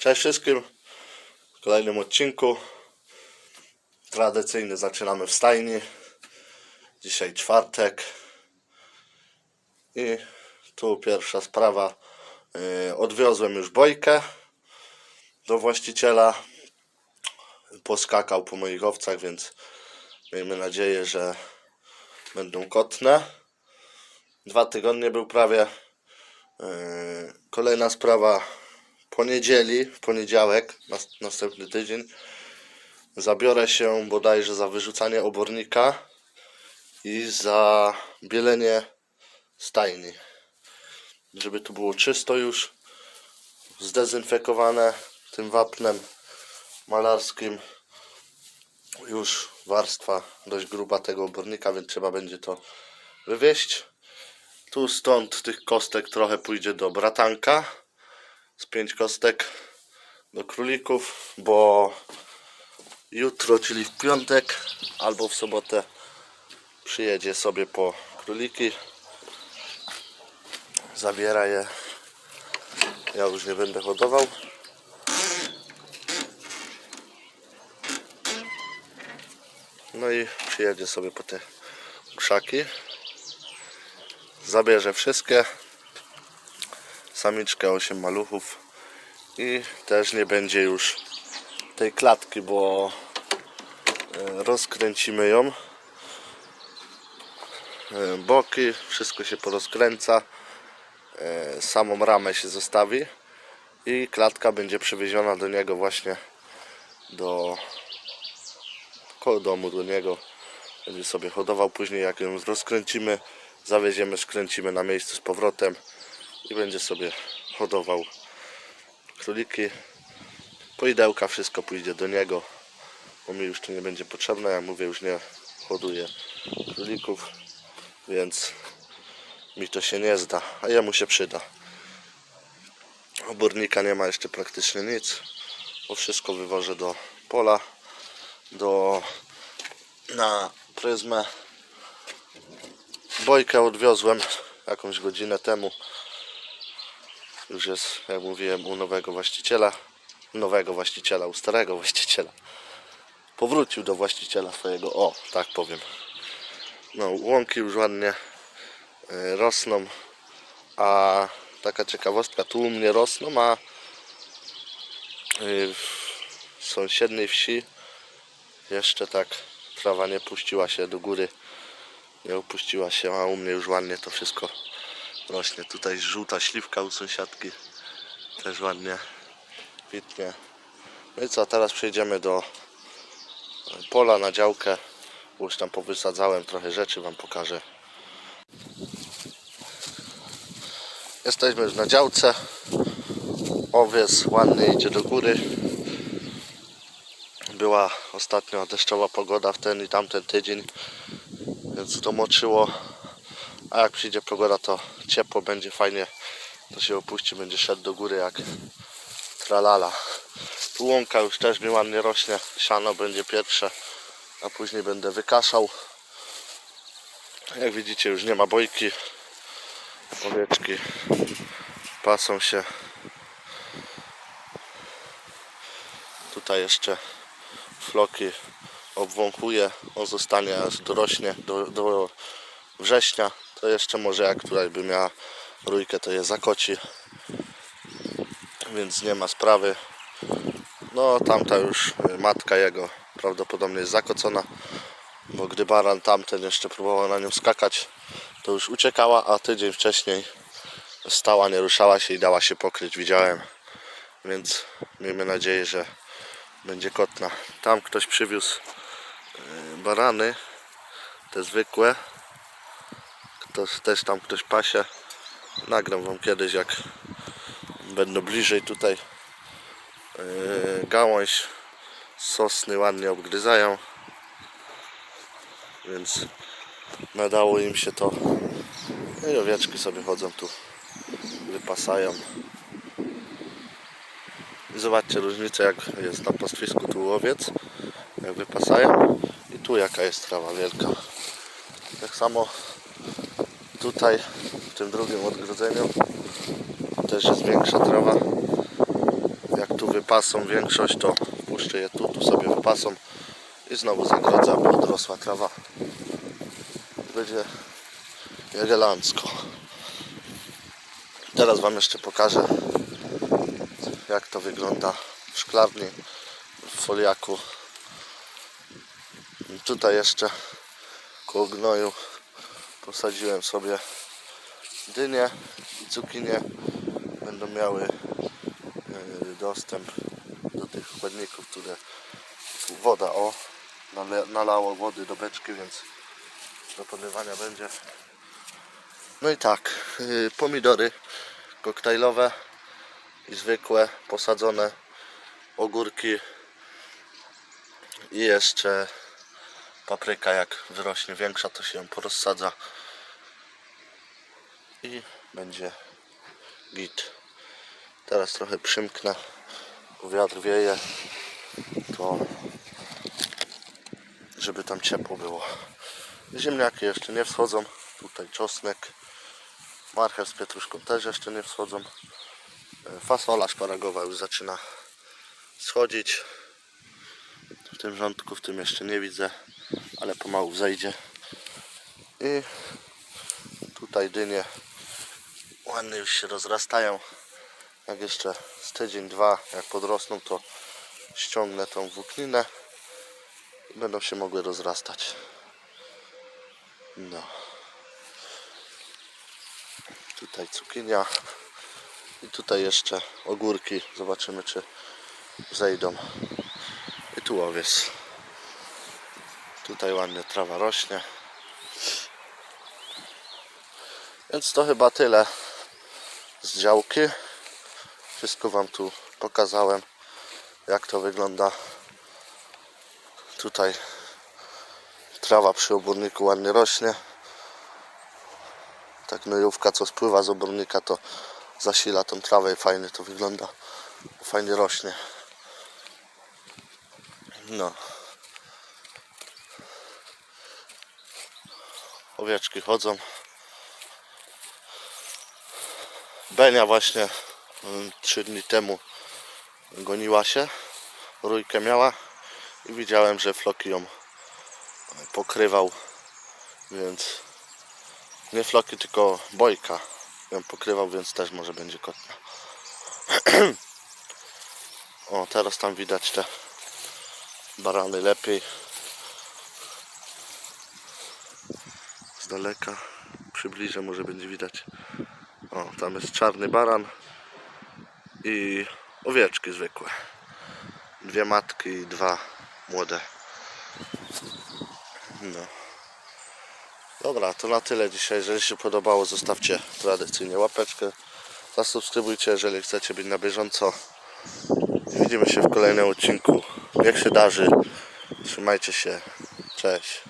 Cześć wszystkim. W kolejnym odcinku. Tradycyjny zaczynamy w stajni. Dzisiaj czwartek. I tu pierwsza sprawa. Yy, odwiozłem już bojkę do właściciela. Poskakał po moich owcach, więc miejmy nadzieję, że będą kotne. Dwa tygodnie był prawie. Yy, Kolejna sprawa poniedzieli, w poniedziałek, nas, następny tydzień, zabiorę się bodajże za wyrzucanie obornika i za bielenie stajni. Żeby tu było czysto już, zdezynfekowane tym wapnem malarskim. Już warstwa dość gruba tego obornika, więc trzeba będzie to wywieźć. Tu stąd tych kostek trochę pójdzie do bratanka z pięć kostek do królików, bo jutro, czyli w piątek albo w sobotę przyjedzie sobie po króliki. Zabiera je. Ja już nie będę hodował. No i przyjedzie sobie po te krzaki. Zabierze wszystkie samiczkę 8 maluchów. I też nie będzie już tej klatki, bo e, rozkręcimy ją. E, boki, wszystko się porozkręca. E, samą ramę się zostawi. I klatka będzie przywieziona do niego właśnie do koło domu do niego. Będzie sobie hodował. Później jak ją rozkręcimy zawieziemy, skręcimy na miejscu z powrotem i będzie sobie hodował króliki. Poidełka, wszystko pójdzie do niego, bo mi już to nie będzie potrzebne. Ja mówię, już nie hoduję królików, więc mi to się nie zda, a jemu się przyda. Obornika nie ma jeszcze praktycznie nic, bo wszystko wywożę do pola, do na pryzmę. Bojkę odwiozłem jakąś godzinę temu już jest, jak mówiłem, u nowego właściciela. Nowego właściciela, u starego właściciela. Powrócił do właściciela swojego, o, tak powiem. No, łąki już ładnie e, rosną, a taka ciekawostka, tu u mnie rosną, a e, w sąsiedniej wsi jeszcze tak trawa nie puściła się do góry, nie opuściła się, a u mnie już ładnie to wszystko rośnie. Tutaj żółta śliwka u sąsiadki. Też ładnie kwitnie. No i co, teraz przejdziemy do pola na działkę. Już tam powysadzałem trochę rzeczy, Wam pokażę. Jesteśmy już na działce. Owiec ładny idzie do góry. Była ostatnio deszczowa pogoda w ten i tamten tydzień, więc to moczyło a jak przyjdzie pogoda, to ciepło będzie fajnie. To się opuści, będzie szedł do góry jak tralala. Tu łąka już też mi ładnie rośnie. Siano będzie pierwsze, a później będę wykaszał. Jak widzicie, już nie ma bojki. Owieczki pasą się. Tutaj jeszcze floki obwąchuję. On zostanie aż dorośnie do, do września to jeszcze może jak tutaj by miała rójkę to je zakoci. Więc nie ma sprawy. No tamta już y, matka jego prawdopodobnie jest zakocona bo gdy baran tamten jeszcze próbował na nią skakać to już uciekała a tydzień wcześniej stała, nie ruszała się i dała się pokryć widziałem. Więc miejmy nadzieję, że będzie kotna. Tam ktoś przywiózł y, barany te zwykłe to też tam ktoś pasie. Nagram wam kiedyś jak będą bliżej tutaj. Yy, gałąź sosny ładnie obgryzają. Więc nadało im się to. No i owieczki sobie chodzą tu. Wypasają. I zobaczcie różnicę jak jest na pastwisku tu owiec jak wypasają. I tu jaka jest trawa wielka. Tak samo tutaj w tym drugim odgrodzeniu też jest większa trawa jak tu wypasą większość, to puszczę je tu, tu sobie wypasą i znowu zagrodzę, aby odrosła trawa. Będzie elegancko. Teraz Wam jeszcze pokażę jak to wygląda w szklarni, w foliaku. Tutaj jeszcze koło gnoju posadziłem sobie dynie i cukinie. Będą miały e, dostęp do tych składników, które woda o nalało wody do beczki, więc do podlewania będzie. No i tak, y, pomidory koktajlowe i zwykłe, posadzone ogórki i jeszcze papryka jak wyrośnie większa to się porozsadza. I będzie git. Teraz trochę przymknę bo wiatr wieje. To żeby tam ciepło było. Ziemniaki jeszcze nie wschodzą. Tutaj czosnek. Marchew z pietruszką też jeszcze nie wschodzą. Fasola szparagowa już zaczyna schodzić. Tym rządku, w tym jeszcze nie widzę, ale pomału zejdzie. I tutaj dynie ładnie już się rozrastają. Jak jeszcze z tydzień, dwa, jak podrosną, to ściągnę tą włókninę i będą się mogły rozrastać. No. Tutaj cukinia. I tutaj jeszcze ogórki. Zobaczymy czy zejdą. Tu owiec. Tutaj ładnie trawa rośnie. Więc to chyba tyle z działki. Wszystko Wam tu pokazałem jak to wygląda. Tutaj trawa przy oborniku ładnie rośnie. Ta gnojówka co spływa z obornika to zasila tą trawę i fajnie to wygląda. Fajnie rośnie. No. Owieczki chodzą. Benia właśnie mm, trzy dni temu goniła się. Rójkę miała i widziałem, że floki ją pokrywał. Więc nie floki, tylko bojka ją pokrywał, więc też może będzie kotna. o, teraz tam widać te barany lepiej. Z daleka przybliżę, może będzie widać. O, tam jest czarny baran i owieczki zwykłe. Dwie matki i dwa młode. No. Dobra, to na tyle dzisiaj. Jeżeli się podobało, zostawcie tradycyjnie łapeczkę. Zasubskrybujcie, jeżeli chcecie być na bieżąco. Widzimy się w kolejnym odcinku. Niech się darzy. Trzymajcie się. Cześć.